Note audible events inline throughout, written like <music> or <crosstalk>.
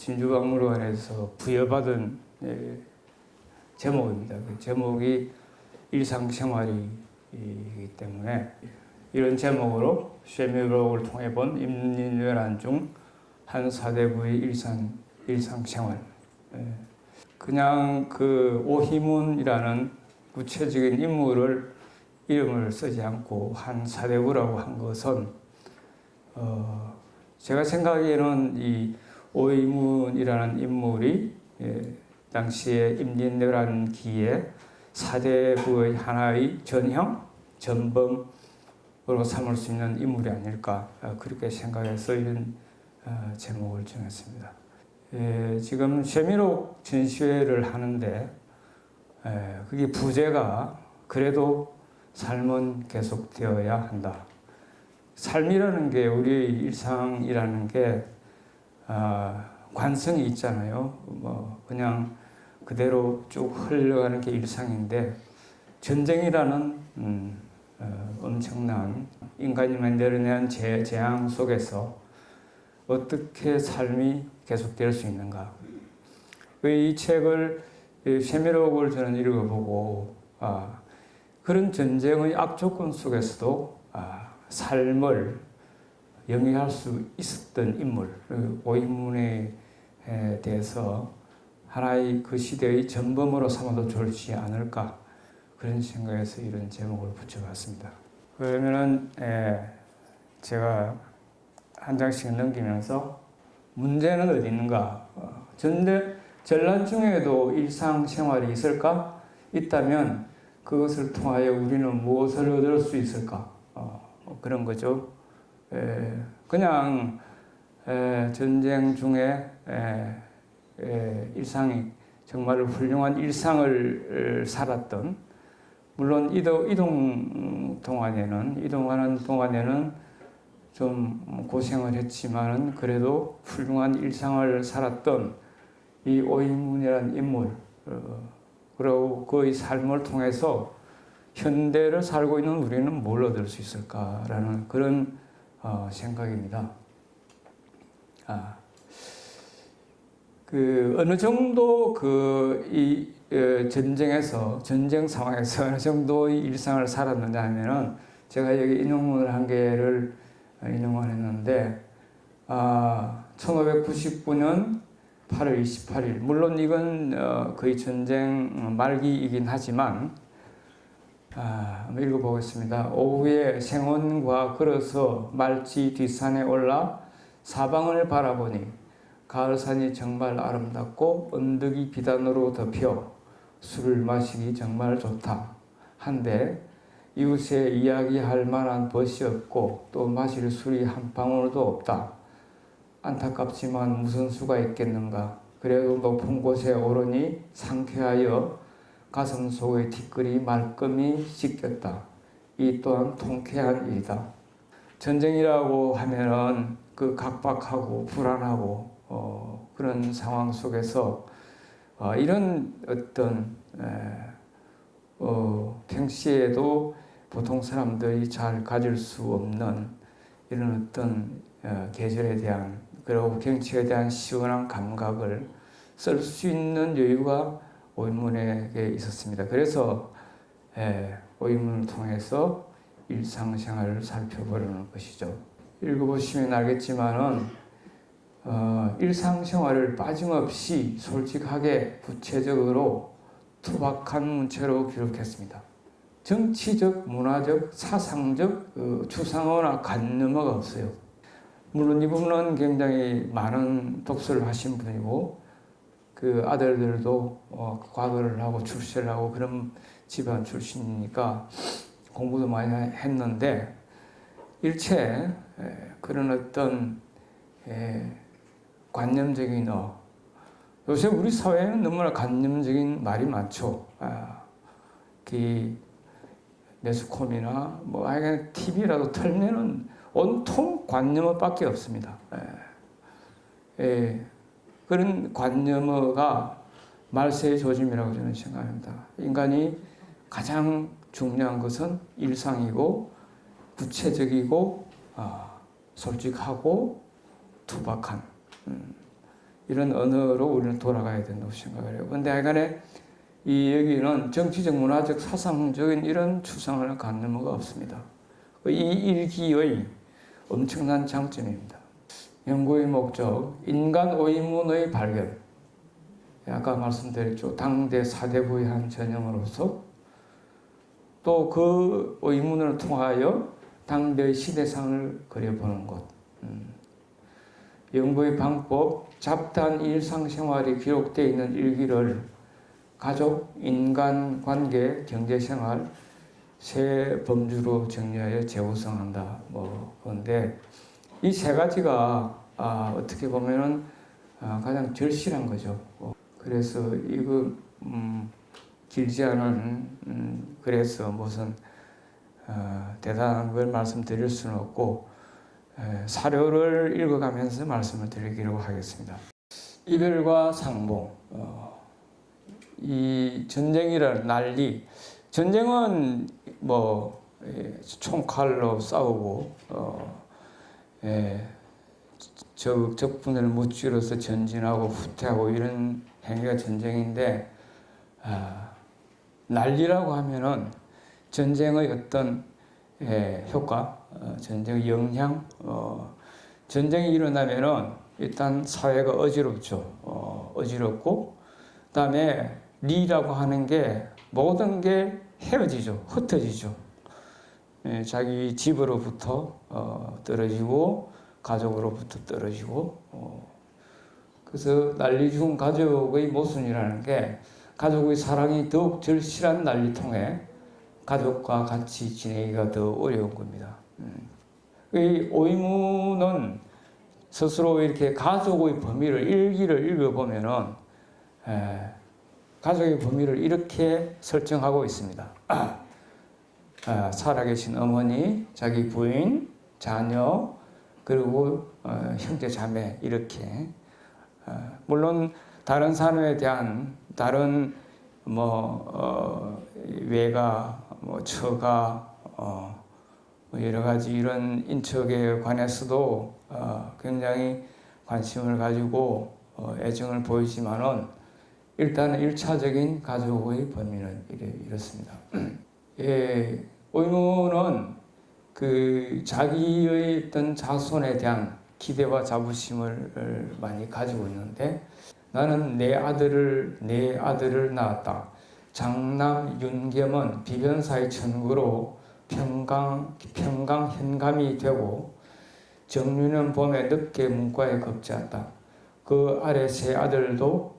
진주박물관에서 부여받은 예, 제목입니다. 그 제목이 일상생활이기 때문에 이런 제목으로 쉐미블록을 통해 본 임진왜란 중 한 사대부의 일상 일상생활. 예. 그냥 그 오희문이라는 구체적인 인물을 이름을 쓰지 않고 한 사대부라고 한 것은 어, 제가 생각에는 이 오희문이라는 인물이 예, 당시에 임진왜란 기에 사대부의 하나의 전형, 전범으로 삼을 수 있는 인물이 아닐까 어, 그렇게 생각해서 이런 어, 제목을 정했습니다. 예, 지금 쉐미록 전시회를 하는데 예, 그게 부제가 그래도 삶은 계속되어야 한다. 삶이라는 게 우리의 일상이라는 게 아, 관성이 있잖아요. 뭐 그냥 그대로 쭉 흘러가는 게 일상인데 전쟁이라는 음, 어, 엄청난 인간이 만들어낸 재, 재앙 속에서 어떻게 삶이 계속될 수 있는가? 이 책을 쉐미록을 저는 읽어보고 아, 그런 전쟁의 악조건 속에서도 아, 삶을 영위할 수 있었던 인물 그 오인문에 대해서 하나의 그 시대의 전범으로 삼아도 좋지 않을까 그런 생각에서 이런 제목을 붙여봤습니다. 그러면은 에, 제가 한 장씩 넘기면서 문제는 어디 있는가? 어, 전대 전란 중에도 일상 생활이 있을까? 있다면 그것을 통하여 우리는 무엇을 얻을 수 있을까? 어, 뭐 그런 거죠. 에, 그냥 에, 전쟁 중에 일상이 정말 훌륭한 일상을 살았던 물론 이동, 이동 동안에는 이동하는 동안에는 좀 고생을 했지만은 그래도 훌륭한 일상을 살았던 이 오인문이라는 인물 어, 그리고 그의 삶을 통해서 현대를 살고 있는 우리는 뭘 얻을 수 있을까라는 그런 어, 생각입니다. 아, 그 어느 정도 그이 어, 전쟁에서 전쟁 상황에서 <laughs> 어느 정도의 일상을 살았느냐 하면은 제가 여기 인용문을 한 개를 인용을 했는데 아, 1599년 8월 28일 물론 이건 어, 거의 전쟁 말기이긴 하지만 아, 한번 읽어보겠습니다. 오후에 생원과 걸어서 말지 뒷산에 올라 사방을 바라보니 가을산이 정말 아름답고 언덕이 비단으로 덮여 술을 마시기 정말 좋다. 한데 이웃에 이야기할 만한 벗이 없고 또 마실 술이 한 방울도 없다. 안타깝지만 무슨 수가 있겠는가. 그래도 높은 곳에 오르니 상쾌하여 가슴 속의 티끌이 말끔히 씻겼다. 이 또한 통쾌한 일이다. 전쟁이라고 하면은 그 각박하고 불안하고 어, 그런 상황 속에서 어, 이런 어떤 에, 어, 평시에도 보통 사람들이 잘 가질 수 없는 이런 어떤 어, 계절에 대한 그리고 경치에 대한 시원한 감각을 쓸 수 있는 여유가 오인문에게 있었습니다. 그래서 예, 오인문을 통해서 일상생활을 살펴보려는 것이죠. 읽어보시면 알겠지만은 어, 일상생활을 빠짐없이 솔직하게 구체적으로 투박한 문체로 기록했습니다. 정치적, 문화적, 사상적 그 추상어나 관념어가 없어요. 물론 이분은 굉장히 많은 독서를 하신 분이고 그 아들들도 어, 과거를 하고 출세를 하고 그런 집안 출신이니까 공부도 많이 했는데 일체 에, 그런 어떤 에, 관념적인 어 요새 우리 사회에는 너무나 관념적인 말이 많죠. 아, 그 매스컴이나 뭐 하여간 TV라도 틀면은 온통 관념어밖에 없습니다. 예. 예. 그런 관념어가 말세의 조짐이라고 저는 생각합니다. 인간이 가장 중요한 것은 일상이고 구체적이고 어, 솔직하고 투박한 음, 이런 언어로 우리는 돌아가야 된다고 생각을 해요. 근데 하여간에 이 여기는 정치적, 문화적, 사상적인 이런 추상을 갖는 뭐가 없습니다. 이 일기의 엄청난 장점입니다. 연구의 목적, 인간 오이문의 발견. 아까 말씀드렸죠. 당대 사대부의 한 전형으로서 또 그 의문을 통하여 당대의 시대상을 그려보는 것. 음. 연구의 방법, 잡다한 일상생활이 기록되어 있는 일기를 가족, 인간 관계, 경제생활 세 범주로 정리하여 재구성한다. 뭐 그런데 이 세 가지가 아, 어떻게 보면은 아, 가장 절실한 거죠. 어, 그래서 이거 음, 길지 않은 음, 그래서 무슨 어, 대단한 걸 말씀드릴 수는 없고 에, 사료를 읽어가면서 말씀을 드리기로 하겠습니다. 이별과 상봉, 어, 이 전쟁이라는 난리, 전쟁은 뭐 예, 총칼로 싸우고 어, 예, 적, 적분을 무찌러서 전진하고 후퇴하고 이런 행위가 전쟁인데 아, 난리라고 하면은 전쟁의 어떤 예, 효과, 어, 전쟁의 영향, 어, 전쟁이 일어나면은 일단 사회가 어지럽죠. 어, 어지럽고 그다음에 리라고 하는 게 모든 게 헤어지죠. 흩어지죠. 예, 자기 집으로부터 어, 떨어지고 가족으로부터 떨어지고 어, 그래서 난리 죽은 가족의 모순이라는 게 가족의 사랑이 더욱 절실한 난리통에 가족과 같이 지내기가 더 어려운 겁니다. 음. 이 오이무는 스스로 이렇게 가족의 범위를 일기를 읽어보면은 에, 가족의 범위를 이렇게 설정하고 있습니다. <clears throat> 아, 아, 살아계신 어머니, 자기 부인, 자녀, 그리고 어, 형제 자매 이렇게 어, 물론 다른 산업에 대한 다른 뭐 어, 외가, 뭐 처가, 어, 뭐 여러 가지 이런 인척에 관해서도 어, 굉장히 관심을 가지고 어, 애정을 보이지만은 일단 일차적인 가족의 범위는 이렇습니다. <clears throat> 예, 의무는 그 자기의 어떤 자손에 대한 기대와 자부심을 많이 가지고 있는데 나는 내 아들을 내 아들을 낳았다. 장남 윤겸은 비변사의 천구로 평강 평강 현감이 되고 정유는 봄에 늦게 문과에 급제한다. 그 아래 세 아들도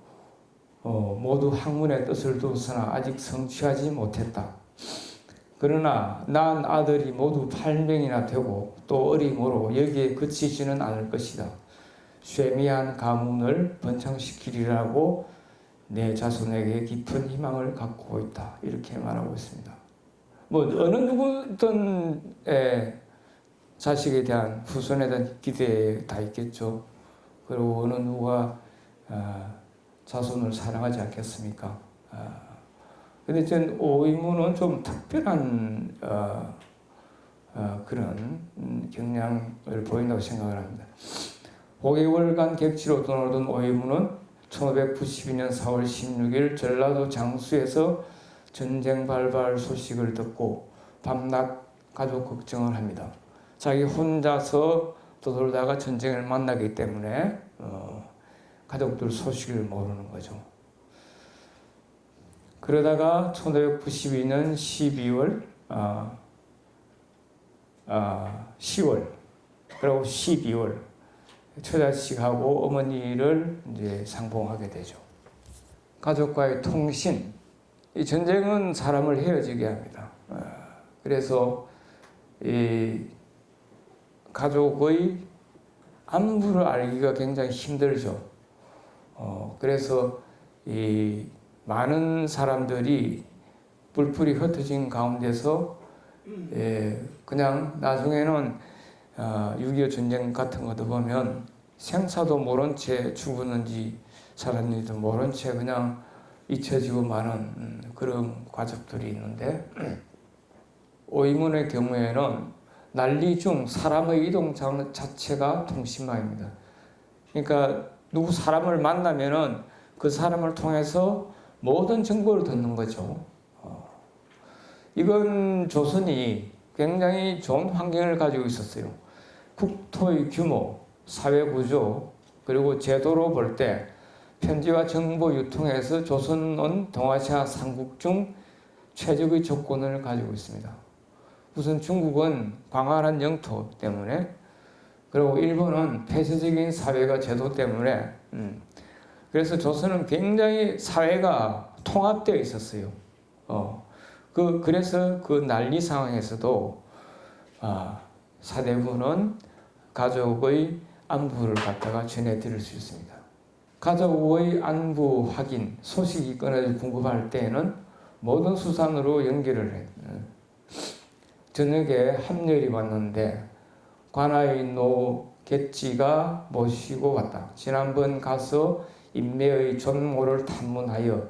어, 모두 학문의 뜻을 두었으나 아직 성취하지 못했다. 그러나 난 아들이 모두 8명이나 되고 또 어림으로 여기에 그치지는 않을 것이다. 쇠미한 가문을 번창시키리라고 내 자손에게 깊은 희망을 갖고 있다. 이렇게 말하고 있습니다. 뭐 어느 누구든 자식에 대한 후손에 대한 기대 다 있겠죠. 그리고 어느 누가 어, 자손을 사랑하지 않겠습니까? 아, 근데 전 오이무는 좀 특별한 어, 어, 그런 음, 경향을 보인다고 생각을 합니다. 5개월간 객지로 떠나던 오이무는 1592년 4월 16일 전라도 장수에서 전쟁 발발 소식을 듣고 밤낮 가족 걱정을 합니다. 자기 혼자서 떠돌다가 전쟁을 만나기 때문에 어, 가족들 소식을 모르는 거죠. 그러다가 1592년 12월, 아, 아, 10월, 그리고 12월 처자식하고 어머니를 이제 상봉하게 되죠. 가족과의 통신, 이 전쟁은 사람을 헤어지게 합니다. 아, 그래서 이 가족의 안부를 알기가 굉장히 힘들죠. 어, 그래서 이 많은 사람들이 뿔뿔이 흩어진 가운데서 예, 그냥 나중에는 어, 6.25 전쟁 같은 것도 보면 생사도 모른 채 죽었는지 살았는지도 모른 채 그냥 잊혀지고 마는 음, 그런 가족들이 있는데 <clears throat> 오이문의 경우에는 난리 중 사람의 이동 자체가 통신망입니다. 그러니까 누구 사람을 만나면은 그 사람을 통해서 모든 정보를 듣는 거죠. 어. 이건 조선이 굉장히 좋은 환경을 가지고 있었어요. 국토의 규모, 사회 구조, 그리고 제도로 볼 때 편지와 정보 유통에서 조선은 동아시아 삼국 중 최적의 조건을 가지고 있습니다. 우선 중국은 광활한 영토 때문에 그리고 일본은 폐쇄적인 사회가 제도 때문에 음, 그래서 조선은 굉장히 사회가 통합되어 있었어요. 어, 그 그래서 그 난리 상황에서도 아, 사대부는 가족의 안부를 갖다가 전해드릴 수 있습니다. 가족의 안부 확인, 소식이 끊어져 궁금할 때에는 모든 수산으로 연결을 해. 저녁에 합렬이 왔는데 관아의 노 객지가 모시고 왔다. 지난번 가서 인매의 전모를 탐문하여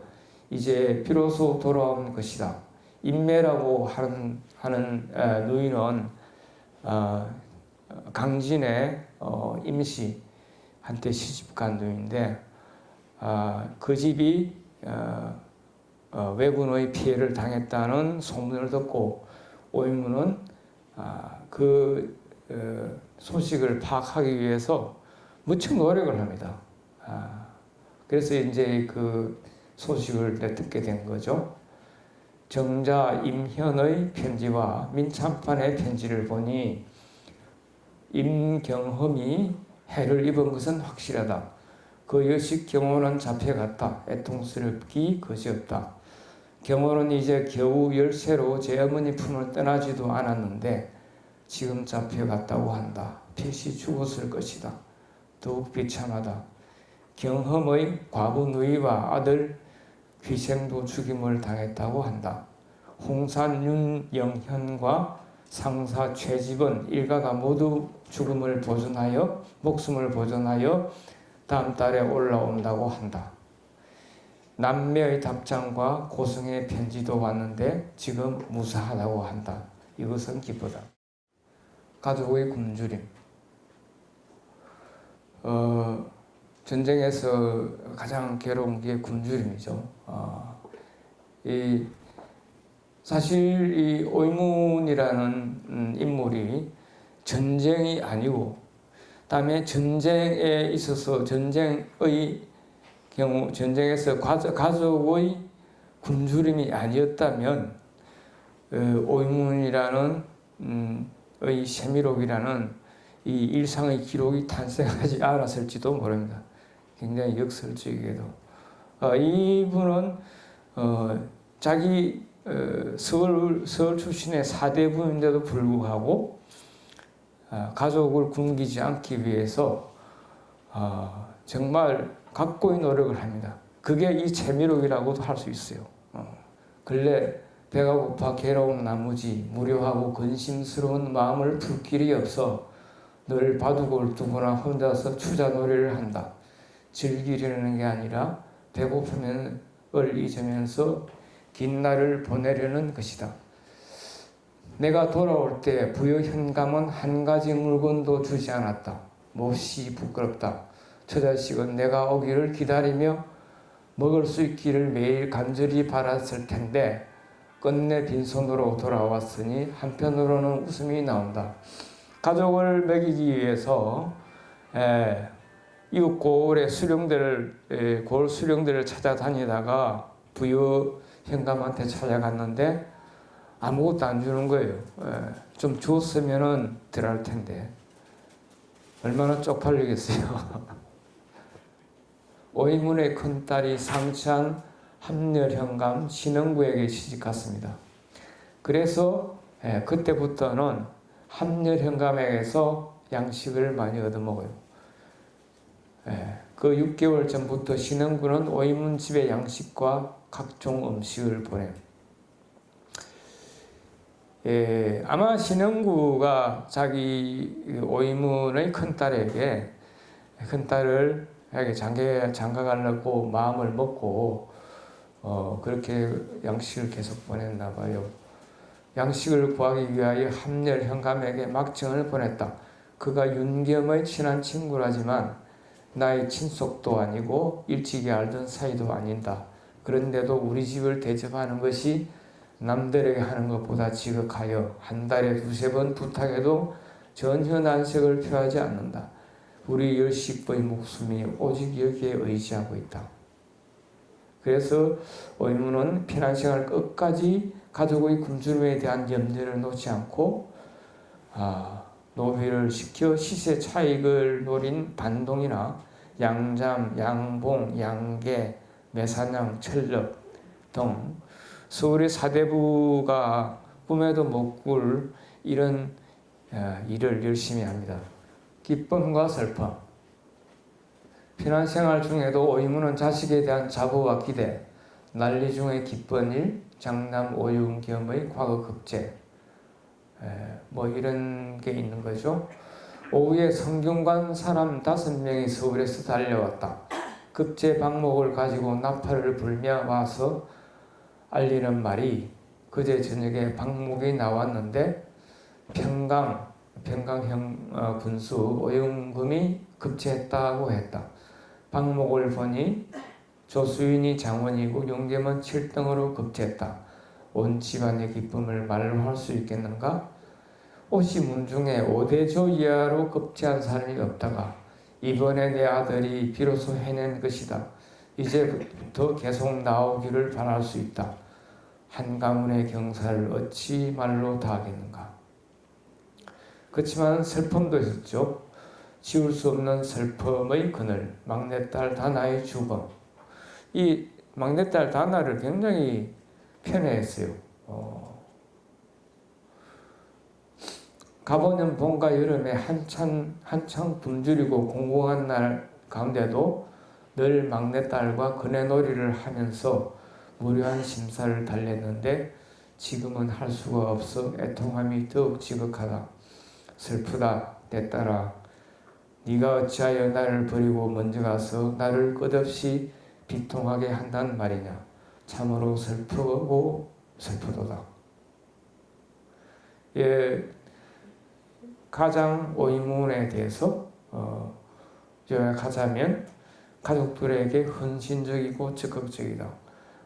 이제 비로소 돌아온 것이다. 인매라고 하는, 하는 에, 누이는 어, 강진의 어, 임시 한때 시집간 누인데 아, 그 집이 어, 어, 왜군의 피해를 당했다는 소문을 듣고 오이문은 아, 그 어, 소식을 파악하기 위해서 무척 노력을 합니다. 아, 그래서 이제 그 소식을 듣게 된 거죠. 정자 임현의 편지와 민참판의 편지를 보니 임경험이 해를 입은 것은 확실하다. 그 여식 경호는 잡혀갔다. 애통스럽기 그지없다. 경호는 이제 겨우 열세로 제 어머니 품을 떠나지도 않았는데 지금 잡혀갔다고 한다. 필시 죽었을 것이다. 더욱 비참하다. 경험의 과부 누이와 아들 귀생도 죽임을 당했다고 한다. 홍산 윤영현과 상사 최집은 일가가 모두 죽음을 보존하여 목숨을 보존하여 다음 달에 올라온다고 한다. 남매의 답장과 고성의 편지도 왔는데 지금 무사하다고 한다. 이것은 기쁘다. 가족의 굶주림. 어, 전쟁에서 가장 괴로운 게 굶주림이죠. 어, 이 사실 이 오이문이라는 음, 인물이 전쟁이 아니고 다음에 전쟁에 있어서 전쟁의 경우 전쟁에서 가족의 굶주림이 아니었다면 어, 오이문이라는 음, 의 세미록이라는 이 일상의 기록이 탄생하지 않았을지도 모릅니다. 굉장히 역설적이게도 어, 이분은 어, 자기 어, 서울 서울 출신의 사대 부인데도 불구하고 어, 가족을 굶기지 않기 위해서 어, 정말 각고의 노력을 합니다. 그게 이 재미록이라고도 할 수 있어요. 어, 근래 배가 고파 괴로운 나무지 무료하고 근심스러운 마음을 풀 길이 없어 늘 바둑을 두거나 혼자서 추자놀이를 한다. 즐기려는 게 아니라 배고픔을 잊으면서 긴 날을 보내려는 것이다. 내가 돌아올 때 부여 현감은 한 가지 물건도 주지 않았다. 몹시 부끄럽다. 저 자식은 내가 오기를 기다리며 먹을 수 있기를 매일 간절히 바랐을 텐데 끝내 빈손으로 돌아왔으니 한편으로는 웃음이 나온다. 가족을 먹이기 위해서 에, 이웃 고을의 수령들, 에, 고을 수령들을 찾아다니다가 부여 현감한테 찾아갔는데 아무것도 안 주는 거예요. 에, 좀 줬으면은 덜 할 텐데 얼마나 쪽팔리겠어요. <laughs> 오이문의 큰 딸이 상치한 함렬현감 신흥부에게 시집갔습니다. 그래서 예, 그때부터는 함렬현감에게서 양식을 많이 얻어먹어요. 예, 그 6개월 전부터 신흥부는 오이문 집에 양식과 각종 음식을 보내요. 예, 아마 신흥구가 자기 오이문의 큰딸에게 큰딸을 장가, 장가 가려고 마음을 먹고 어, 그렇게 양식을 계속 보냈나 봐요. 양식을 구하기 위하여 함렬 현감에게 막정을 보냈다. 그가 윤겸의 친한 친구라지만 나의 친속도 아니고 일찍이 알던 사이도 아닌다. 그런데도 우리 집을 대접하는 것이 남들에게 하는 것보다 지극하여 한 달에 두세 번 부탁해도 전혀 난색을 표하지 않는다. 우리 열식부의 목숨이 오직 여기에 의지하고 있다. 그래서 의문은 피난생활 끝까지 가족의 굶주림에 대한 염려를 놓지 않고 아, 노비를 시켜 시세 차익을 노린 반동이나 양잠, 양봉, 양계, 매사냥, 철럽 등 서울의 사대부가 꿈에도 못 꿀 이런 아, 일을 열심히 합니다. 기쁨과 슬픔 피난 생활 중에도 의무는 자식에 대한 자부와 기대, 난리 중에 기쁜 일, 장남 오윤 겸의 과거 급제, 에, 뭐 이런 게 있는 거죠. 오후에 성균관 사람 다섯 명이 서울에서 달려왔다. 급제 방목을 가지고 나팔을 불며 와서 알리는 말이 그제 저녁에 방목이 나왔는데 평강 평강형 어, 군수 오영금이 급제했다고 했다. 방목을 보니 조수인이 장원이고 용계만 7등으로 급제했다. 온 집안의 기쁨을 말로 할 수 있겠는가? 옷이 문중에 5대조 이하로 급제한 사람이 없다가 이번에 내 아들이 비로소 해낸 것이다. 이제부터 계속 나오기를 바랄 수 있다. 한 가문의 경사를 어찌 말로 다 하겠는가? 그렇지만 슬픔도 있었죠. 지울 수 없는 슬픔의 그늘, 막내딸 다나의 죽음. 이 막내딸 다나를 굉장히 편애했어요. 어. 가보는 봄과 여름에 한참 한창 굶주리고 공공한 날 가운데도 늘 막내딸과 그네놀이를 하면서 무료한 심사를 달랬는데 지금은 할 수가 없어 애통함이 더욱 지극하다. 슬프다 내 딸아. 네가 어찌하여 나를 버리고 먼저 가서 나를 끝없이 비통하게 한단 말이냐. 참으로 슬프고 슬프도다. 예, 가장 의문에 대해서 어, 요약하자면 가족들에게 헌신적이고 적극적이다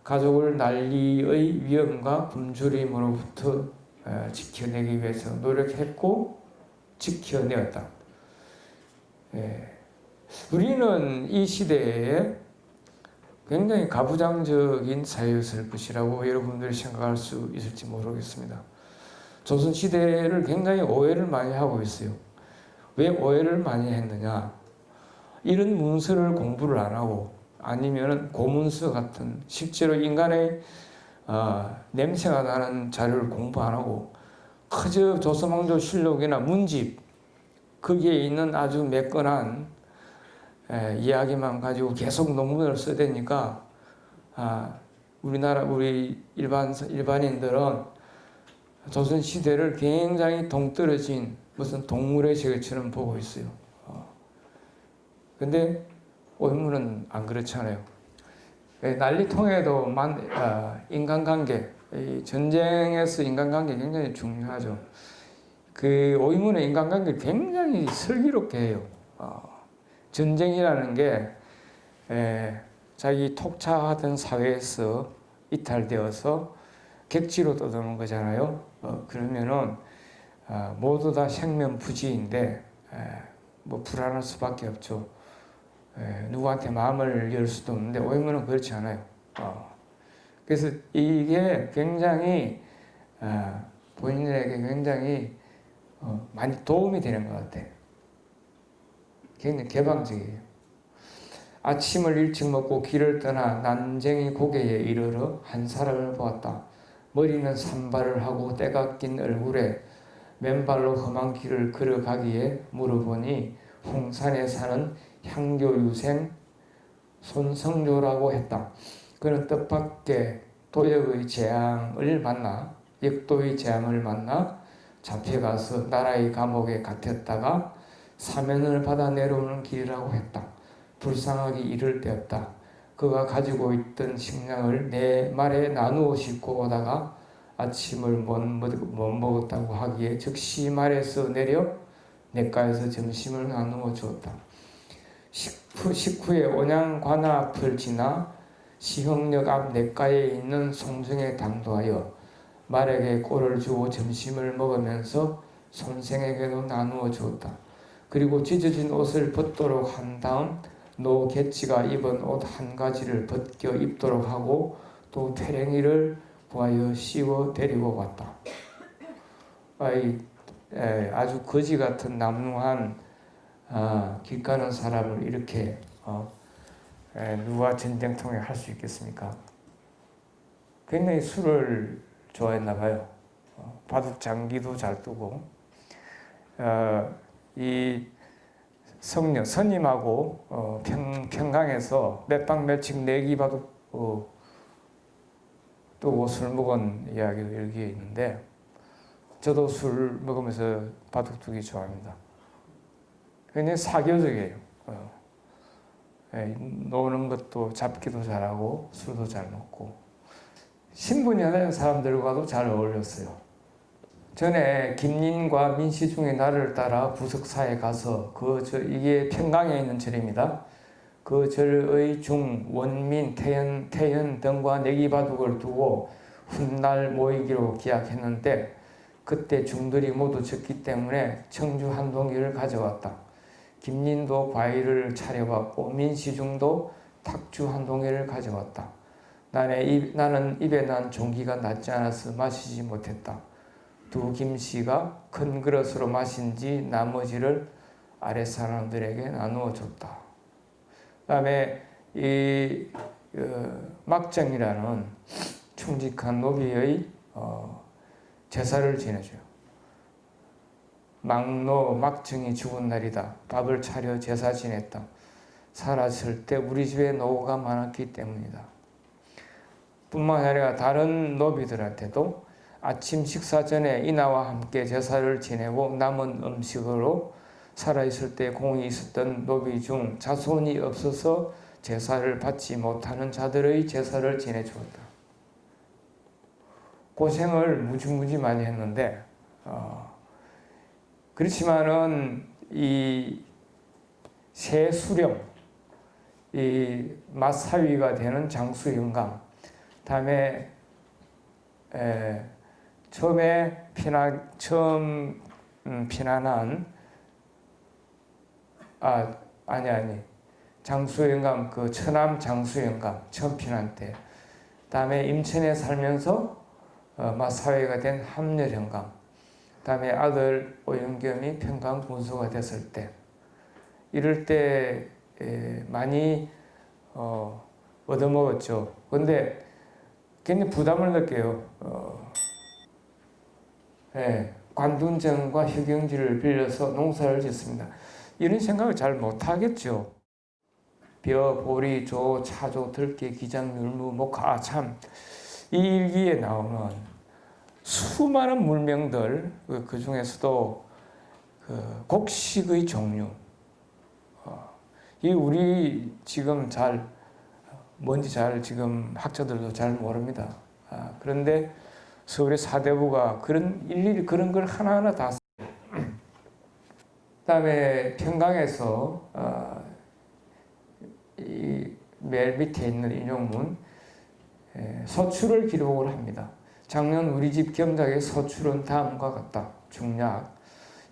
가족을 난리의 위험과 굶주림으로부터 어, 지켜내기 위해서 노력했고 지켜내었다. 예. 우리는 이 시대에 굉장히 가부장적인 사회였을 것이라고 여러분들이 생각할 수 있을지 모르겠습니다. 조선 시대를 굉장히 오해를 많이 하고 있어요. 왜 오해를 많이 했느냐? 이런 문서를 공부를 안 하고 아니면 고문서 같은 실제로 인간의 어, 냄새가 나는 자료를 공부 안 하고 그저 조선왕조 실록이나 문집 거기에 있는 아주 매끈한 에, 이야기만 가지고 계속 논문을 써대니까 아, 우리나라 우리 일반 일반인들은 조선 시대를 굉장히 동떨어진 무슨 동물의 세계처럼 보고 있어요. 어. 근데 오인문은 안 그렇잖아요. 예, 난리통에도 만, 어, 인간관계, 이 전쟁에서 인간관계 굉장히 중요하죠. 그 오이문의 인간관계를 굉장히 슬기롭게 해요. 어, 전쟁이라는 게 에, 자기 독차하던 사회에서 이탈되어서 객지로 떠도는 거잖아요. 어, 그러면은 어, 모두 다 생명 부지인데 에, 뭐 불안할 수밖에 없죠. 에, 누구한테 마음을 열 수도 없는데 오이문은 그렇지 않아요. 어. 그래서 이게 굉장히 어, 본인에게 굉장히 어, 많이 도움이 되는 것 같아요. 굉장히 개방적이에요. 아침을 일찍 먹고 길을 떠나 난쟁이 고개에 이르러 한 사람을 보았다. 머리는 산발을 하고 때가 낀 얼굴에 맨발로 험한 길을 걸어가기에 물어보니 홍산에 사는 향교 유생 손성조라고 했다. 그는 뜻밖의 도역의 재앙을 만나 역도의 재앙을 만나 잡혀가서 나라의 감옥에 갇혔다가 사면을 받아 내려오는 길이라고 했다. 불쌍하게 이를 때였다. 그가 가지고 있던 식량을 내 말에 나누어 싣고 오다가 아침을 못, 못 먹었다고 하기에 즉시 말에서 내려 내가에서 점심을 나누어 주었다. 식후, 식후에 온양관악 앞을 지나 시흥역 앞 냇가에 있는 송정에 당도하여 말에게 꼴을 주고 점심을 먹으면서 손생에게도 나누어 주었다. 그리고 찢어진 옷을 벗도록 한 다음 노 개치가 입은 옷 한 가지를 벗겨 입도록 하고 또 퇴랭이를 구하여 씌워 데리고 왔다. 아이, 에, 아주 거지 같은 남루한 아, 길 가는 사람을 이렇게 어, 에, 누가 전쟁통에 할 수 있겠습니까? 굉장히 술을 좋아했나 봐요. 어, 바둑 장기도 잘 두고 어, 이 성녀 선임하고 어, 평, 평강에서 몇박 몇칙 내기 바둑 어, 또술 먹은 이야기가 여기에 있는데 저도 술 먹으면서 바둑 두기 좋아합니다. 굉장히 사교적이에요. 어. 예, 노는 것도 잡기도 잘하고 술도 잘 먹고 신분이 하는 사람들과도 잘 어울렸어요. 전에 김린과 민시중의 나를 따라 부석사에 가서 그저 이게 평강에 있는 절입니다. 그 절의 중 원민, 태연, 태연 등과 내기바둑을 두고 훗날 모이기로 기약했는데 그때 중들이 모두 졌기 때문에 청주 한동기를 가져왔다. 김린도 과일을 차려왔고 민시중도 탁주 한 동해를 가져왔다. 나는 입에 난 종기가 낫지 않아서 마시지 못했다. 두 김씨가 큰 그릇으로 마신 뒤 나머지를 아래 사람들에게 나누어 줬다. 다음에 이 어, 막정이라는 충직한 노비의 어, 제사를 지내줘요. 막노 막증이 죽은 날이다. 밥을 차려 제사 지냈다. 살았을 때 우리 집에 노고가 많았기 때문이다. 뿐만 아니라 다른 노비들한테도 아침 식사 전에 이나와 함께 제사를 지내고 남은 음식으로 살아있을 때 공이 있었던 노비 중 자손이 없어서 제사를 받지 못하는 자들의 제사를 지내주었다. 고생을 무지무지 많이 했는데 어, 그렇지만은 이 새 수령, 이 마사위가 되는 장수 영감, 다음에 에, 처음에 피난 처음 음, 피난한 아 아니 아니 장수영감 그 처남 장수영감 처음 피난 때, 다음에 임천에 살면서 어, 마사위가 된 함렬영감. 다음에 아들 오영겸이 평강 군수가 됐을 때 이럴 때 많이 어, 얻어먹었죠. 근데 굉장히 부담을 느껴요. 어, 예, 관둔정과 휴경지를 빌려서 농사를 짓습니다. 이런 생각을 잘 못하겠죠. 벼, 보리, 조, 차조, 들깨, 기장, 율무, 목화, 아, 참. 이 일기에 나오는 수많은 물명들 그, 그 중에서도 그 곡식의 종류 어, 이 우리 지금 잘 뭔지 잘 지금 학자들도 잘 모릅니다. 아, 그런데 서울의 사대부가 그런 일일이 그런 걸 하나하나 다 그다음에 평강에서 어, 이맨 밑에 있는 인용문 서출을 기록을 합니다. 작년 우리 집 겸작의 서출은 다음과 같다. 중략.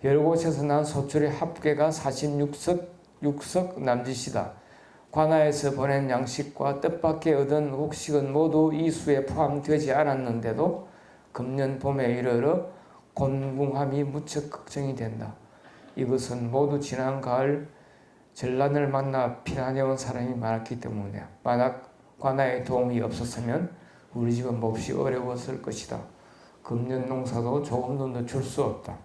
여러 곳에서 난 서출의 합계가 46석, 6석 남짓이다. 관아에서 보낸 양식과 뜻밖의 얻은 곡식은 모두 이 수에 포함되지 않았는데도 금년 봄에 이르러 곤궁함이 무척 걱정이 된다. 이것은 모두 지난 가을 전란을 만나 피난해온 사람이 많았기 때문이다. 만약 관아의 도움이 없었으면 우리 집은 몹시 어려웠을 것이다. 금년 농사도 조금도 늦출 수 없다.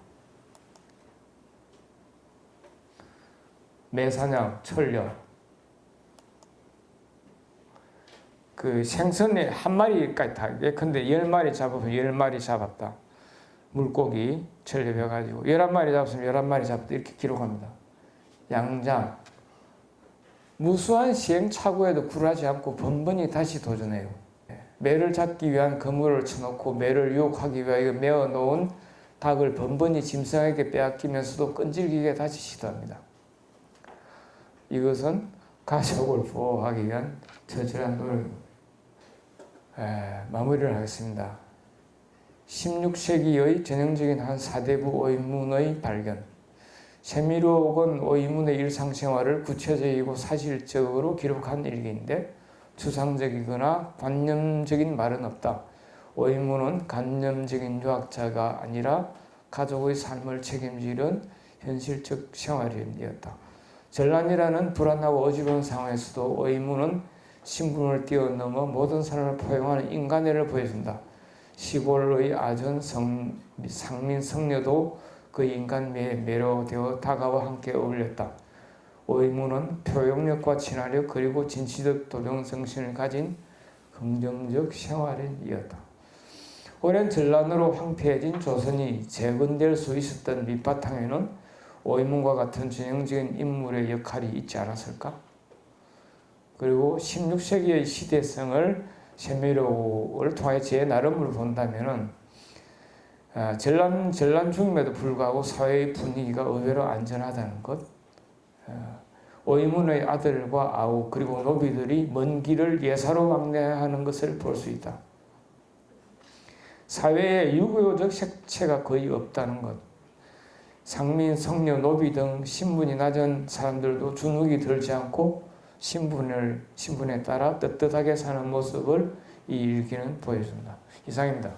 매사냥, 철려. 그 생선에 한 마리까지 다, 예컨대 열 마리 잡으면 열 마리 잡았다. 물고기 철렵해가지고 열한 마리 잡으면 열한 마리 잡았다. 이렇게 기록합니다. 양장. 무수한 시행착오에도 굴하지 않고 번번이 다시 도전해요. 매를 잡기 위한 그물을 쳐놓고 매를 유혹하기 위하여 메어 놓은 닭을 번번이 짐승에게 빼앗기면서도 끈질기게 다시 시도합니다. 이것은 가족을 보호하기 위한 처절한 노력. 에, 마무리를 하겠습니다. 16세기의 전형적인 한 사대부 의문의 발견. 세미록은 의문의 일상생활을 구체적이고 사실적으로 기록한 일기인데 추상적이거나 관념적인 말은 없다. 의문은 관념적인 유학자가 아니라 가족의 삶을 책임지는 현실적 생활인이었다. 전란이라는 불안하고 어지러운 상황에서도 의문은 신분을 뛰어넘어 모든 사람을 포용하는 인간애를 보여준다. 시골의 아전 성, 상민 성녀도 그 인간미에 매료되어 다가와 함께 어울렸다. 의문은 표현력과 친화력 그리고 진취적 도전 정신을 가진 긍정적 생활인이었다. 오랜 전란으로 황폐해진 조선이 재건될 수 있었던 밑바탕에는 의문과 같은 전형적인 인물의 역할이 있지 않았을까? 그리고 16세기의 시대성을 세미록을 통해 제 나름으로 본다면은 아, 전란 전란 중임에도 불구하고 사회의 분위기가 의외로 안전하다는 것, 아, 의문의 아들과 아우 그리고 노비들이 먼 길을 예사로 왕래하는 것을 볼 수 있다. 사회에 유교적 색채가 거의 없다는 것. 상민, 성녀, 노비 등 신분이 낮은 사람들도 주눅이 들지 않고 신분을 신분에 따라 떳떳하게 사는 모습을 이 일기는 보여준다. 이상입니다.